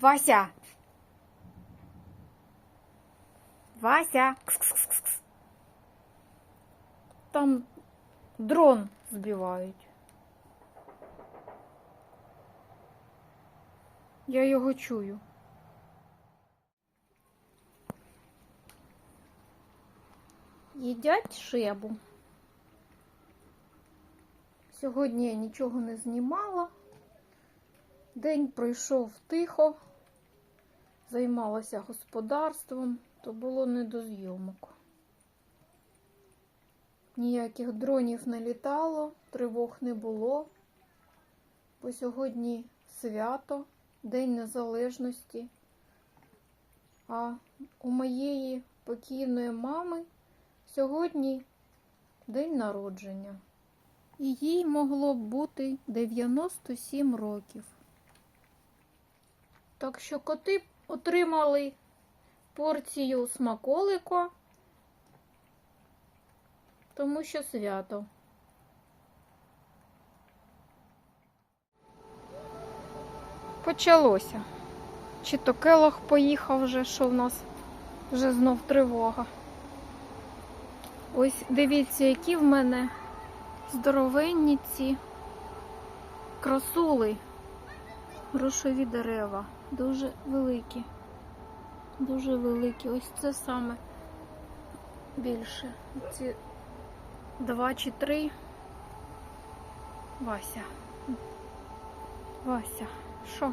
Вася. Вася. Кс-кс-кс-кс. Там дрон збивають. Я його чую. Їдять шебу. Сьогодні я нічого не знімала. День пройшов тихо, займалася господарством, то було не до зйомок. Ніяких дронів не літало, тривог не було, бо сьогодні свято, День Незалежності. А у моєї покійної мами сьогодні день народження. І їй могло б бути 97 років. Так що коти отримали порцію смаколика, тому що свято. Почалося. Чи то келох поїхав вже, що в нас вже знов тривога. Ось дивіться, які в мене здоровенні ці красули, грошові дерева, дуже великі, дуже великі. Ось це саме більше. Ці два чи три. Вася. Вася, що?